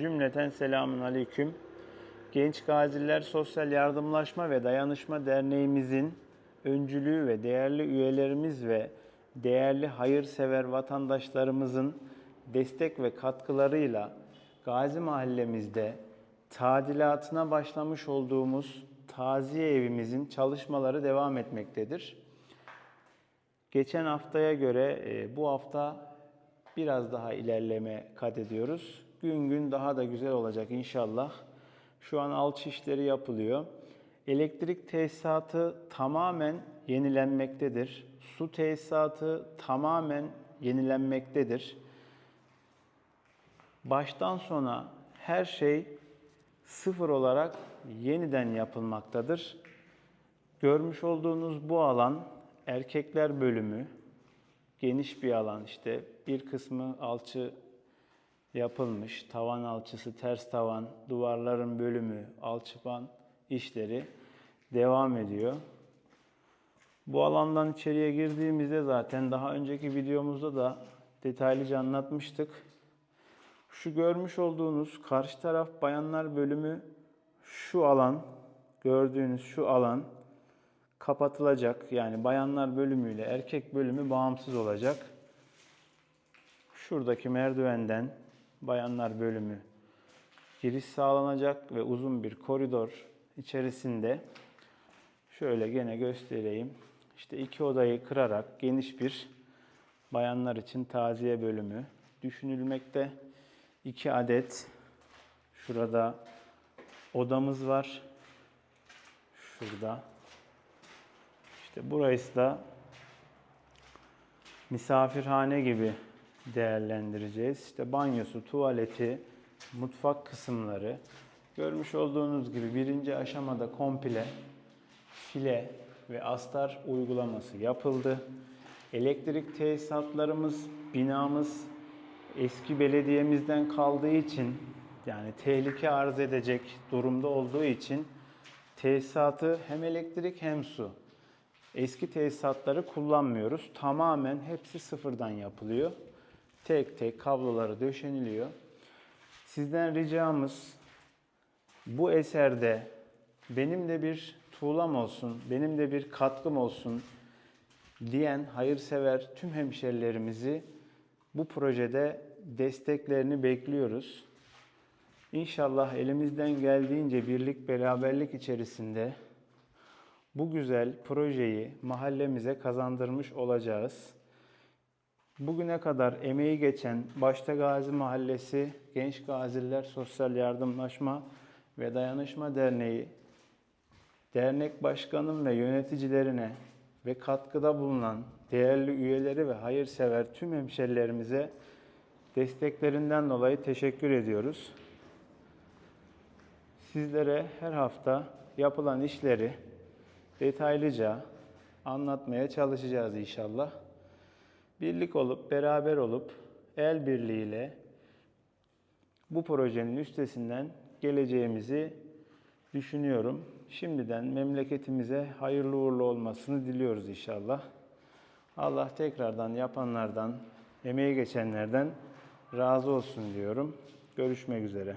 Cümleten selamun aleyküm. Genç Gaziler Sosyal Yardımlaşma ve Dayanışma Derneğimizin öncülüğü ve değerli üyelerimiz ve değerli hayırsever vatandaşlarımızın destek ve katkılarıyla Gazi Mahallemizde tadilatına başlamış olduğumuz taziye evimizin çalışmaları devam etmektedir. Geçen haftaya göre e, bu hafta biraz daha ilerleme kat ediyoruz. Gün gün daha da güzel olacak inşallah. Şu an alçı işleri yapılıyor. Elektrik tesisatı tamamen yenilenmektedir. Su tesisatı tamamen yenilenmektedir. Baştan sona her şey sıfır olarak yeniden yapılmaktadır. Görmüş olduğunuz bu alan erkekler bölümü. Geniş bir alan işte. Bir kısmı alçı yapılmış. Tavan alçısı, ters tavan, duvarların bölümü, alçıpan işleri devam ediyor. Bu alandan içeriye girdiğimizde zaten daha önceki videomuzda da detaylıca anlatmıştık. Şu görmüş olduğunuz karşı taraf bayanlar bölümü şu alan, gördüğünüz şu alan kapatılacak. Yani bayanlar bölümüyle erkek bölümü bağımsız olacak. Şuradaki merdivenden bayanlar bölümü giriş sağlanacak ve uzun bir koridor içerisinde şöyle gene göstereyim. İşte iki odayı kırarak geniş bir bayanlar için taziye bölümü düşünülmekte. İki adet şurada odamız var. Şurada. İşte burası da misafirhane gibi değerlendireceğiz. İşte banyosu, tuvaleti, mutfak kısımları. Görmüş olduğunuz gibi birinci aşamada komple file ve astar uygulaması yapıldı. Elektrik tesisatlarımız, binamız eski belediyemizden kaldığı için yani tehlike arz edecek durumda olduğu için tesisatı hem elektrik hem su eski tesisatları kullanmıyoruz. Tamamen hepsi sıfırdan yapılıyor. Tek tek kabloları döşeniliyor. Sizden ricamız bu eserde benim de bir tuğlam olsun, benim de bir katkım olsun diyen hayırsever tüm hemşerilerimizi bu projede desteklerini bekliyoruz. İnşallah elimizden geldiğince birlik beraberlik içerisinde bu güzel projeyi mahallemize kazandırmış olacağız. Bugüne kadar emeği geçen Başta Gazi Mahallesi Genç Gaziler Sosyal Yardımlaşma ve Dayanışma Derneği dernek başkanım ve yöneticilerine ve katkıda bulunan değerli üyeleri ve hayırsever tüm hemşerilerimize desteklerinden dolayı teşekkür ediyoruz. Sizlere her hafta yapılan işleri detaylıca anlatmaya çalışacağız inşallah. Birlik olup, beraber olup, el birliğiyle bu projenin üstesinden geleceğimizi düşünüyorum. Şimdiden memleketimize hayırlı uğurlu olmasını diliyoruz inşallah. Allah tekrardan yapanlardan, emeği geçenlerden razı olsun diyorum. Görüşmek üzere.